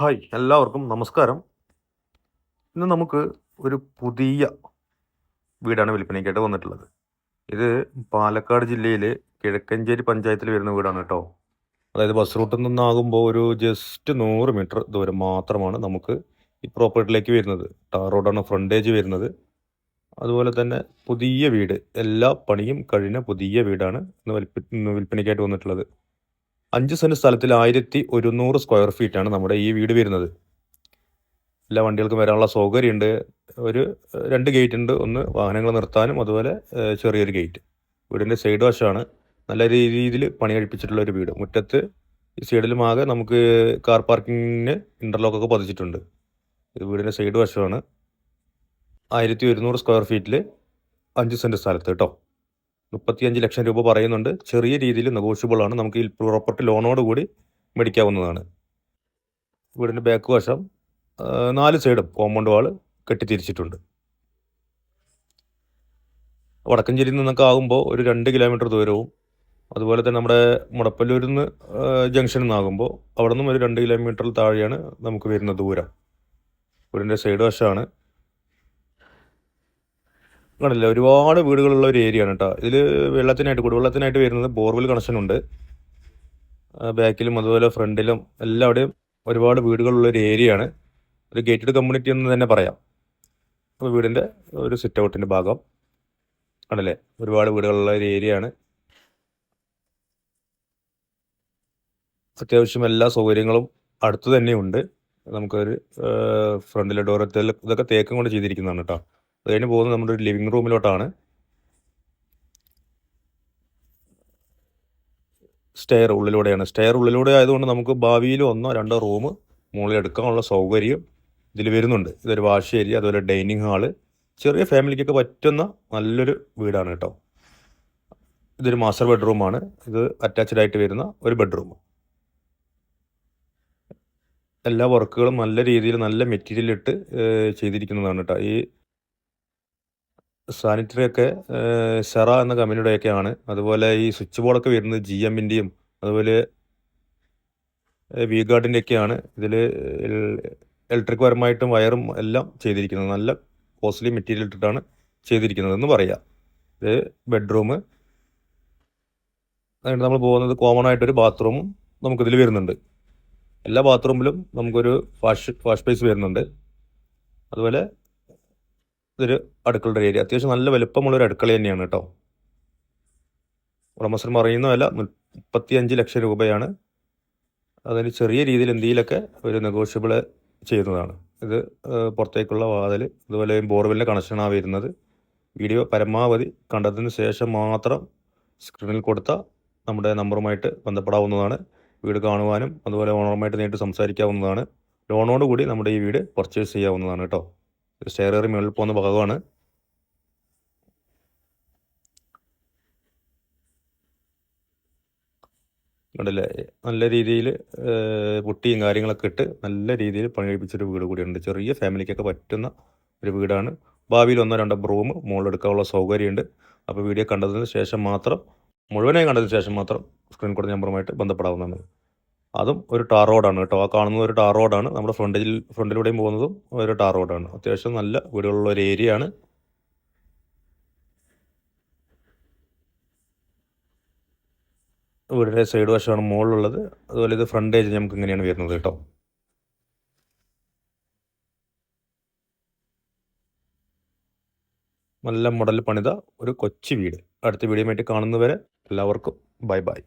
Hi എല്ലാവർക്കും നമസ്കാരം. ഇന്ന് നമുക്ക് ഒരു പുതിയ വീടാണ് വിൽപ്പനയ്ക്കായിട്ട് വന്നിട്ടുള്ളത്. ഇത് പാലക്കാട് ജില്ലയിലെ കിഴക്കഞ്ചേരി പഞ്ചായത്തിൽ വരുന്ന വീടാണ് കേട്ടോ. അതായത് ബസ് റൂട്ടിൽ നിന്നാകുമ്പോൾ ഒരു ജസ്റ്റ് നൂറ് മീറ്റർ ദൂരം മാത്രമാണ് നമുക്ക് ഈ പ്രോപ്പർട്ടിയിലേക്ക് വരുന്നത്. ടാർ റോഡാണ് ഫ്രണ്ടേജ് വരുന്നത്. അതുപോലെ തന്നെ പുതിയ വീട് എല്ലാ പണിയും കഴിഞ്ഞ പുതിയ വീടാണ് ഇന്ന് വിൽപ്പ ഇന്ന് വിൽപ്പനയ്ക്കായിട്ട് വന്നിട്ടുള്ളത്. അഞ്ച് സെന്റ് സ്ഥലത്തിൽ ആയിരത്തി ഒരുന്നൂറ് സ്ക്വയർ ഫീറ്റാണ് നമ്മുടെ ഈ വീട് വരുന്നത്. എല്ലാ വണ്ടികൾക്കും വരാനുള്ള സൗകര്യമുണ്ട്. ഒരു രണ്ട് ഗേറ്റ് ഉണ്ട്. ഒന്ന് വാഹനങ്ങൾ നിർത്താനും അതുപോലെ ചെറിയൊരു ഗേറ്റ് വീടിന്റെ സൈഡ് വശമാണ്. നല്ല രീതിയിൽ പണി കഴിപ്പിച്ചിട്ടുള്ള ഒരു വീട്. മുറ്റത്ത് ഈ സൈഡിലും ആകെ നമുക്ക് കാർ പാർക്കിങ്ങിന് ഇന്റർലോക്കൊക്കെ പതിച്ചിട്ടുണ്ട്. ഇത് വീടിന്റെ സൈഡ് വശമാണ്. ആയിരത്തി ഒരുന്നൂറ് സ്ക്വയർ ഫീറ്റിൽ അഞ്ച് സെന്റ് സ്ഥലത്ത് കേട്ടോ. മുപ്പത്തിയഞ്ച് ലക്ഷം രൂപ പറയുന്നുണ്ട്. ചെറിയ രീതിയിൽ നെഗോഷ്യബിൾ ആണ്. നമുക്ക് ഈ പ്രോപ്പർട്ടി ലോണോട് കൂടി മേടിക്കാവുന്നതാണ്. വീടിന്റെ ബാക്ക് വശം നാല് സൈഡും കോമ്പൗണ്ട് വാൾ കെട്ടിത്തിരിച്ചിട്ടുണ്ട്. വടക്കഞ്ചേരിയിൽ നിന്നൊക്കെ ആകുമ്പോൾ ഒരു രണ്ട് കിലോമീറ്റർ ദൂരവും അതുപോലെ തന്നെ നമ്മുടെ മുടപ്പല്ലൂരിൽ നിന്ന് ജംഗ്ഷനിൽ നിന്നാകുമ്പോൾ അവിടെ നിന്നും ഒരു രണ്ട് കിലോമീറ്ററിൽ താഴെയാണ് നമുക്ക് വരുന്ന ദൂരം. വീടിന്റെ സൈഡ് വശമാണ്. കണ്ടില്ല? ഒരുപാട് വീടുകളുള്ള ഒരു ഏരിയ ആണ് കേട്ടോ. ഇതിൽ വെള്ളത്തിനായിട്ട് കുടിവെള്ളത്തിനായിട്ട് വരുന്നത് ബോർവെൽ കണക്ഷൻ ഉണ്ട്. ബാക്കിലും അതുപോലെ ഫ്രണ്ടിലും എല്ലാവിടെയും ഒരുപാട് വീടുകളുള്ള ഒരു ഏരിയ ആണ്. ഒരു ഗേറ്റഡ് കമ്മ്യൂണിറ്റി എന്ന് തന്നെ പറയാം. അപ്പോൾ വീടിന്റെ ഒരു സിറ്റ് ഔട്ടിന്റെ ഭാഗം. ആണല്ലേ ഒരുപാട് വീടുകളുള്ള ഒരു ഏരിയ ആണ്. അത്യാവശ്യം എല്ലാ സൗകര്യങ്ങളും അടുത്ത് തന്നെയുണ്ട് നമുക്കൊരു ഫ്രണ്ടിലെ ഡോർ ഇതൊക്കെ തേക്കം കൊണ്ട് ചെയ്തിരിക്കുന്നതാണ് കേട്ടോ. അത് കഴിഞ്ഞ് പോകുന്നത് നമ്മുടെ ഒരു ലിവിങ് റൂമിലോട്ടാണ് സ്റ്റെയർ ഉള്ളിലൂടെയാണ്. സ്റ്റെയർ ഉള്ളിലൂടെ ആയതുകൊണ്ട് നമുക്ക് ഭാവിയിൽ ഒന്നോ രണ്ടോ റൂം മുകളിൽ എടുക്കാനുള്ള സൗകര്യം ഇതിൽ വരുന്നുണ്ട്. ഇതൊരു വാഷ് ഏരിയ അതുപോലെ ഡൈനിങ് ഹാൾ ചെറിയ ഫാമിലിക്കൊക്കെ പറ്റുന്ന നല്ലൊരു വീടാണ് കേട്ടോ. ഇതൊരു മാസ്റ്റർ ബെഡ്റൂമാണ് ഇത് അറ്റാച്ച്ഡ് ആയിട്ട് വരുന്ന ഒരു ബെഡ്റൂം എല്ലാ വർക്കുകളും നല്ല രീതിയിൽ നല്ല മെറ്റീരിയൽ ഇട്ട് ചെയ്തിരിക്കുന്നതാണ് കേട്ടോ. ഈ സാനിറ്ററി ഒക്കെ ഷെറ എന്ന കമ്പനിയുടെയൊക്കെയാണ് അതുപോലെ ഈ സ്വിച്ച് ബോർഡൊക്കെ വരുന്നത് ജി എമ്മിന്റെയും അതുപോലെ വി ഗാർഡിന്റെ ഒക്കെയാണ് ഇതിൽ ഇലക്ട്രിക് പരമായിട്ടും വയറും എല്ലാം ചെയ്തിരിക്കുന്നത്. നല്ല കോസ്റ്റ്ലി മെറ്റീരിയൽ ഇട്ടിട്ടാണ് ചെയ്തിരിക്കുന്നത് എന്ന് പറയാം. ഇത് ബെഡ്റൂം അതുകൊണ്ട് നമ്മൾ പോകുന്നത് കോമൺ ആയിട്ടൊരു ബാത്റൂമും നമുക്കിതിൽ വരുന്നുണ്ട്. എല്ലാ ബാത്റൂമിലും നമുക്കൊരു വാഷ് വാഷ് സ്പേസ് വരുന്നുണ്ട്. അതുപോലെ ഇതൊരു അടുക്കളയുടെ ഏരിയ. അത്യാവശ്യം നല്ല വലുപ്പമുള്ള ഒരു അടുക്കള തന്നെയാണ് കേട്ടോ. ഉടമസ്ഥൻ പറയുന്ന വില മുപ്പത്തി അഞ്ച് ലക്ഷം രൂപയാണ്. അതിന് ചെറിയ രീതിയിൽ എന്തെങ്കിലുമൊക്കെ ഒരു നെഗോഷ്യബിൾ ചെയ്യുന്നതാണ്. ഇത് പുറത്തേക്കുള്ള വാതിൽ അതുപോലെ ബോർവെല്ലിന്റെ കണക്ഷനാണ് വരുന്നത്. വീഡിയോ പരമാവധി കണ്ടതിന് ശേഷം മാത്രം സ്ക്രീനിൽ കൊടുത്ത നമ്മുടെ നമ്പറുമായിട്ട് ബന്ധപ്പെടാവുന്നതാണ്. വീട് കാണുവാനും അതുപോലെ ഓണറുമായിട്ട് നേരിട്ട് സംസാരിക്കാവുന്നതാണ്. ലോണോടുകൂടി നമ്മുടെ ഈ വീട് പർച്ചേസ് ചെയ്യാവുന്നതാണ് കേട്ടോ. സ്റ്റെയർ കയറി മുകളിൽ പോകുന്ന ഭാഗമാണ്. കണ്ടില്ലേ? നല്ല രീതിയിൽ പുട്ടിയും കാര്യങ്ങളൊക്കെ ഇട്ട് നല്ല രീതിയിൽ പണി കഴിപ്പിച്ചൊരു വീട് കൂടിയുണ്ട്. ചെറിയ ഫാമിലിക്കൊക്കെ പറ്റുന്ന ഒരു വീടാണ്. ഭാവിയിൽ ഒന്നോ രണ്ടോ റൂം മുകളിലെടുക്കാനുള്ള സൗകര്യമുണ്ട്. അപ്പോൾ വീഡിയോ കണ്ടതിന് ശേഷം മാത്രം മുഴുവനായി കണ്ടതിന് ശേഷം മാത്രം സ്ക്രീൻ കൊടുത്ത നമ്പറുമായിട്ട് ബന്ധപ്പെടാവുന്നതാണ്. അതും ഒരു ടാർ റോഡാണ് കേട്ടോ. ആ കാണുന്നത് ഒരു ടാർ റോഡാണ് നമ്മുടെ ഫ്രണ്ടിൽ ഫ്രണ്ടിലൂടെയും പോകുന്നതും ഒരു ടാർ റോഡാണ് അത്യാവശ്യം നല്ല വീടുകളുള്ള ഒരു ഏരിയ ആണ്. വീടിന്റെ സൈഡ് വശമാണ് മുകളിലുള്ളത് അതുപോലെ ഇത് ഫ്രണ്ടേജ് നമുക്ക് ഇങ്ങനെയാണ് വരുന്നത് കേട്ടോ. നല്ല മുടൽ പണിത ഒരു കൊച്ചു വീട്. അടുത്ത വീഡിയോ ആയിട്ട് കാണുന്നവരെ എല്ലാവർക്കും ബൈ ബൈ